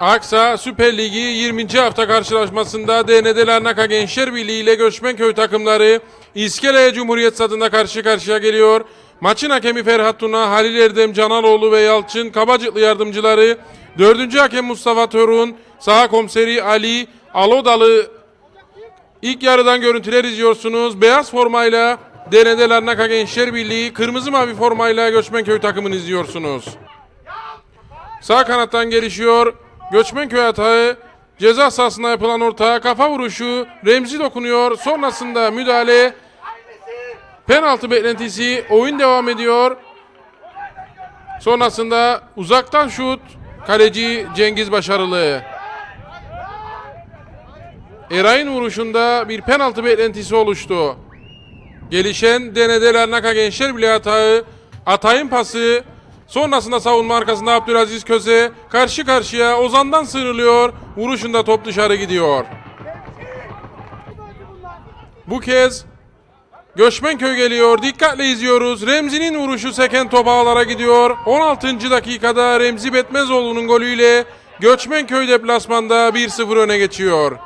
Aksa Süper Ligi 20. hafta karşılaşmasında DND Larnaka Gençler Birliği ile Göçmenköy takımları İskele Cumhuriyet Stadı'nda karşı karşıya geliyor. Maçın hakemi Ferhat Tuna, Halil Erdem, Canaloğlu ve Yalçın Kabacıklı yardımcıları, 4. hakem Mustafa Törun, saha komiseri Ali Alodalı İlk yarıdan görüntüler izliyorsunuz. Beyaz formayla DND Larnaka Gençler Birliği, kırmızı mavi formayla Göçmenköy takımını izliyorsunuz. Sağ kanattan gelişiyor. Göçmenköy atağı. Ceza sahasına yapılan orta kafa vuruşu. Remzi dokunuyor. Sonrasında müdahale. Penaltı beklentisi. Oyun devam ediyor. Sonrasında uzaktan şut. Kaleci Cengiz başarılı. Eray'ın vuruşunda bir penaltı beklentisi oluştu. Gelişen DND Larnaka Gençler Birliği atağı. Atay'ın pası. Sonrasında savunma arkasında Abdülaziz Köse karşı karşıya Ozan'dan sıyrılıyor. Vuruşunda top dışarı gidiyor. Bu kez Göçmenköy geliyor. Dikkatle izliyoruz. Remzi'nin vuruşu seken top ağlara gidiyor. 16. dakikada Remzi Betmezoğlu'nun golüyle Göçmenköy deplasmanda 1-0 öne geçiyor.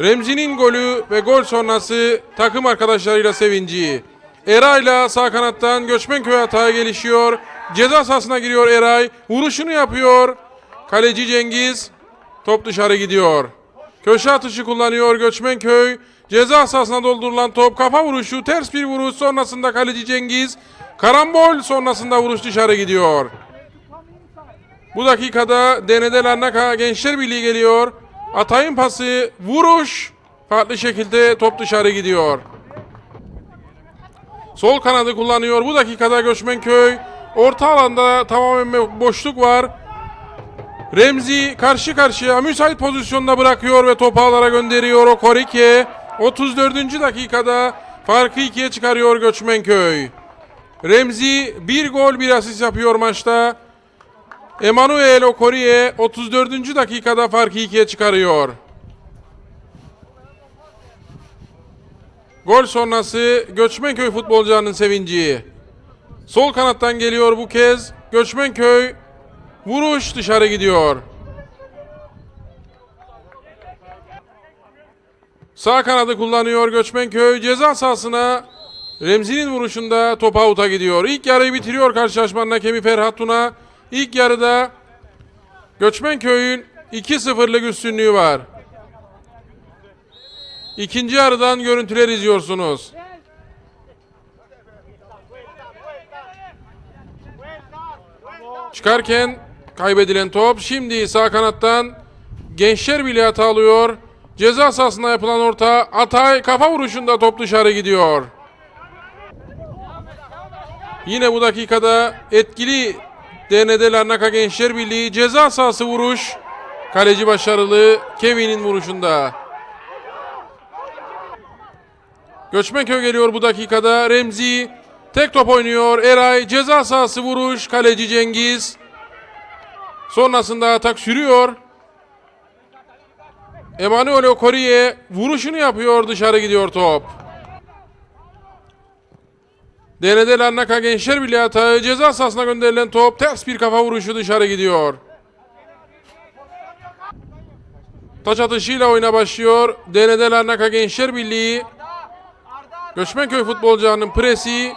Remzi'nin golü ve gol sonrası takım arkadaşlarıyla sevinci. Eray'la sağ kanattan Göçmenköy atağa gelişiyor. Ceza sahasına giriyor Eray. Vuruşunu yapıyor. Kaleci Cengiz. Top dışarı gidiyor. Köşe atışı kullanıyor Göçmenköy. Ceza sahasına doldurulan top kafa vuruşu ters bir vuruş sonrasında kaleci Cengiz. Karambol sonrasında vuruş dışarı gidiyor. Bu dakikada DND Larnaka Gençler Birliği geliyor. Atay'ın pası, vuruş. Farklı şekilde top dışarı gidiyor. Sol kanadı kullanıyor. Bu dakikada Göçmenköy. Orta alanda tamamen boşluk var. Remzi karşı karşıya müsait pozisyonda bırakıyor ve topu ağlara gönderiyor o Korike. 34. dakikada farkı ikiye çıkarıyor Göçmenköy. Remzi bir gol bir asist yapıyor maçta. Emanuel Okoriye 34. dakikada farkı ikiye çıkarıyor. Gol sonrası Göçmenköy futbolcularının sevinci. Sol kanattan geliyor bu kez. Göçmenköy vuruş dışarı gidiyor. Sağ kanadı kullanıyor Göçmenköy. Ceza sahasına Remzi'nin vuruşunda top avuta gidiyor. İlk yarıyı bitiriyor karşılaşmanın hakemi Ferhat Tuna. İlk yarıda Göçmenköy'ün 2-0'lık üstünlüğü var. İkinci yarıdan görüntüler izliyorsunuz. Çıkarken kaybedilen top şimdi sağ kanattan Gençler Birliği hata alıyor. Ceza sahasına yapılan orta Atay kafa vuruşunda top dışarı gidiyor. Yine bu dakikada etkili DND Larnaka Gençler Birliği ceza sahası vuruş. Kaleci başarılı Kevin'in vuruşunda. Göçmenköy geliyor bu dakikada. Remzi tek top oynuyor. Eray ceza sahası vuruş. Kaleci Cengiz. Sonrasında atak sürüyor. Emanuel Okoriye vuruşunu yapıyor. Dışarı gidiyor top. DND Larnaka Gençler Birliği atağı ceza sahasına gönderilen top ters bir kafa vuruşu dışarı gidiyor. Taç atışıyla oyuna başlıyor. DND Larnaka Gençler Birliği Göçmenköy futbolcularının presi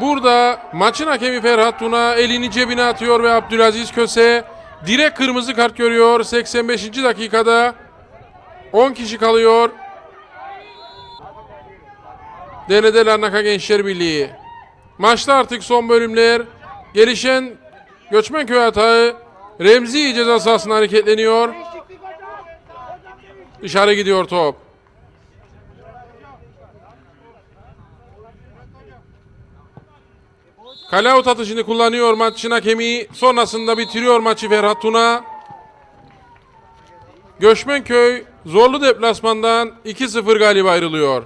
burada maçın hakemi Ferhat Tuna elini cebine atıyor ve Abdülaziz Köse direkt kırmızı kart görüyor 85. dakikada 10 kişi kalıyor. DND Larnaka Gençler Birliği. Maçta artık son bölümler. Gelişen Göçmenköy atağı Remzi ceza sahasına hareketleniyor. Dışarı gidiyor top. Kale out atışını kullanıyor maçın hakemi. Sonrasında bitiriyor maçı Ferhat Tuna. Göçmenköy zorlu deplasmandan 2-0 galip ayrılıyor.